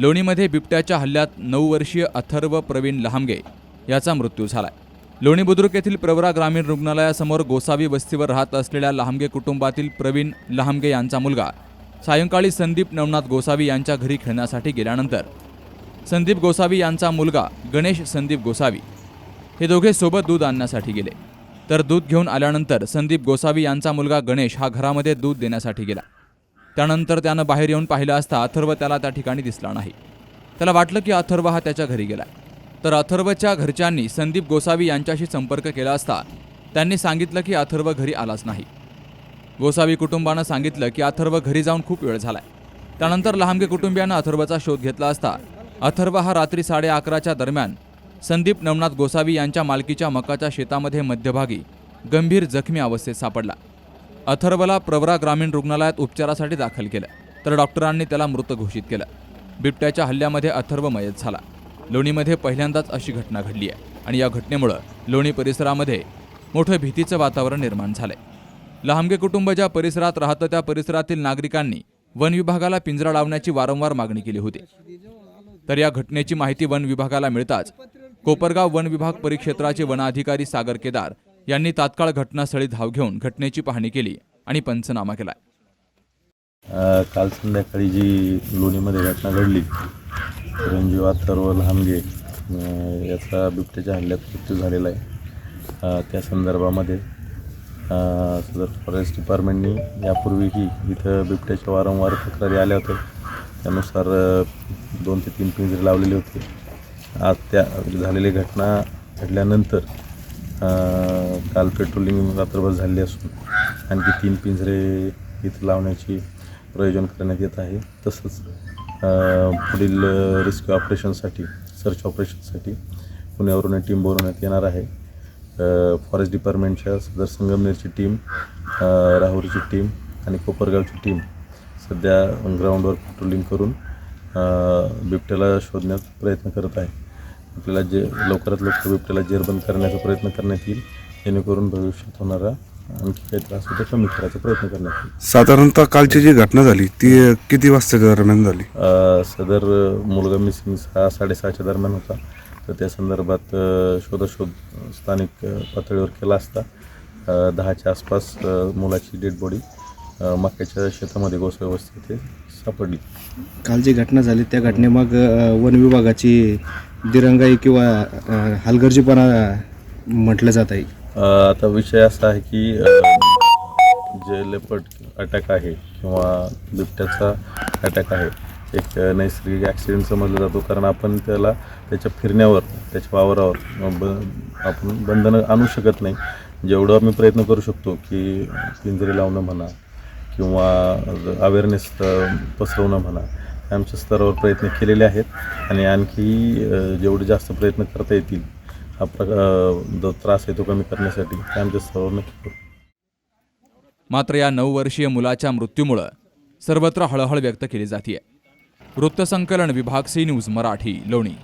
लोणीमध्ये बिबट्याच्या हल्ल्यात नऊ वर्षीय अथर्व प्रवीण लहामगे याचा मृत्यू झालाय. लोणी बुद्रुक येथील प्रवरा ग्रामीण रुग्णालयासमोर गोसावी वस्तीवर राहत असलेल्या लहामगे कुटुंबातील प्रवीण लहामगे यांचा मुलगा सायंकाळी संदीप नवनाथ गोसावी यांच्या घरी खेळण्यासाठी गेल्यानंतर. संदीप गोसावी यांचा मुलगा गणेश संदीप गोसावी हे दोघे सोबत दूध आणण्यासाठी गेले. तर दूध घेऊन आल्यानंतर संदीप गोसावी यांचा मुलगा गणेश हा घरामध्ये दूध देण्यासाठी गेला. त्यानंतर त्यानं बाहेर येऊन पाहिलं असता अथर्व त्याला त्या ठिकाणी दिसला नाही. त्याला वाटलं की अथर्व हा त्याच्या घरी गेला तर अथर्वच्या घरच्यांनी संदीप गोसावी यांच्याशी संपर्क केला असता त्यांनी सांगितलं की अथर्व घरी आलाच नाही. गोसावी कुटुंबानं सांगितलं की अथर्व घरी जाऊन खूप वेळ झालाय. त्यानंतर लहानगे कुटुंबियानं अथर्वचा शोध घेतला असता अथर्व हा रात्री साडे अकराच्या दरम्यान संदीप नवनाथ गोसावी यांच्या मालकीच्या मकाच्या शेतामध्ये मध्यभागी गंभीर जखमी अवस्थेत सापडला. अथर्वला प्रवरा ग्रामीण रुग्णालयात उपचारासाठी दाखल केलं तर डॉक्टरांनी त्याला मृत घोषित केलं. बिबट्याच्या हल्ल्यामध्ये अथर्व मयत झाला. लोणीमध्ये पहिल्यांदाच अशी घटना घडली आहे आणि या घटनेमुळं लोणी परिसरामध्ये मोठं भीतीचं वातावरण निर्माण झालंय. लहामगे कुटुंब ज्या परिसरात राहतं त्या परिसरातील नागरिकांनी वन विभागाला पिंजरा लावण्याची वारंवार मागणी केली होती. तर या घटनेची माहिती वन विभागाला मिळताच कोपरगाव वन विभाग परिक्षेत्राचे वनाधिकारी सागर केदार यांनी तात्काळ घटनास्थळी धाव घेऊन घटनेची पाहणी केली आणि पंचनामा केला काल संध्याकाळी जी लोणीमध्ये घटना घडली रंजीवात सर्व लहानगे याचा बिबट्याच्या हल्ल्यात मृत्यू झालेला आहे. त्या संदर्भामध्ये सदर फॉरेस्ट डिपार्टमेंटनी यापूर्वीही इथं बिबट्याच्या वारंवार तक्रारी आल्या होत्या. त्यानुसार दोन ते तीन पिंजरे लावलेले होते. आज त्या झालेली घटना घडल्यानंतर काल पेट्रोलिंग रात्रभर झाली असून आणखी तीन पिंजरे इथं लावण्याची प्रयोजन करण्यात येत आहे. तसंच पुढील रेस्क्यू ऑपरेशनसाठी सर्च ऑपरेशनसाठी पुण्यावरून एक टीम बोलवण्यात येणार आहे. फॉरेस्ट डिपार्टमेंटच्या सदर संगमनेरची टीम राहुरीची टीम आणि कोपरगावची टीम सध्या ग्राउंडवर पेट्रोलिंग करून बिबट्याला शोधण्यात प्रयत्न करत आहे. आपल्याला जे लवकरात लवकर बिबट्याला जेरबंद करण्याचा प्रयत्न करण्यात येईल. जेणेकरून भविष्यात होणारा आणखी काही त्रास होतो कमी करायचा प्रयत्न करण्यात येईल. साधारणतः कालची जी घटना झाली ती किती वाजताच्या दरम्यान झाली? अ, सदर मुलगा मिसिंग सहा साडेसहाच्या दरम्यान होता. तर त्या संदर्भात अ, शोधाशोध स्थानिक अ, पातळीवर केला असता. अ, दहाच्या आसपास अ, मुलाची डेड बॉडी मक्याच्या शेतामध्ये वस्ती ते सापडली. काल जी घटना झाली त्या घटनेमाग अ, वन विभागाची दिरंगाई किंवा हलगर्जीपणा म्हटलं जात आहे. अ, आता विषय असा आहे की अ, जे लेपट अटॅक आहे किंवा बिबट्याचा अटॅक आहे एक नैसर्गिक ॲक्सिडेंट समजला जातो. कारण आपण त्याला त्याच्या फिरण्यावर त्याच्या वावरावर अ, ब आपण बंधनं आणू शकत नाही. जेवढं आम्ही प्रयत्न करू शकतो की पिंजरे लावणं म्हणा किंवा अवेअरनेस पसरवणं म्हणा आमच्या स्तरावर प्रयत्न केलेले आहेत आणि आणखी जेवढे जास्त प्रयत्न करता येतील हा प्रकार जो त्रास आहे तो कमी करण्यासाठी ते आमच्या स्तरावर नक्की करू. मात्र या नऊ वर्षीय मुलाच्या मृत्यूमुळं सर्वत्र हळहळ व्यक्त केली जाते वृत्तसंकलन विभाग सी न्यूज मराठी लोणी.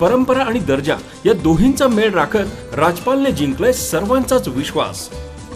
परंपरा आणि दर्जा या दोहींचा मेळ राखत राजपालने जिंकलाय सर्वांचाच विश्वास.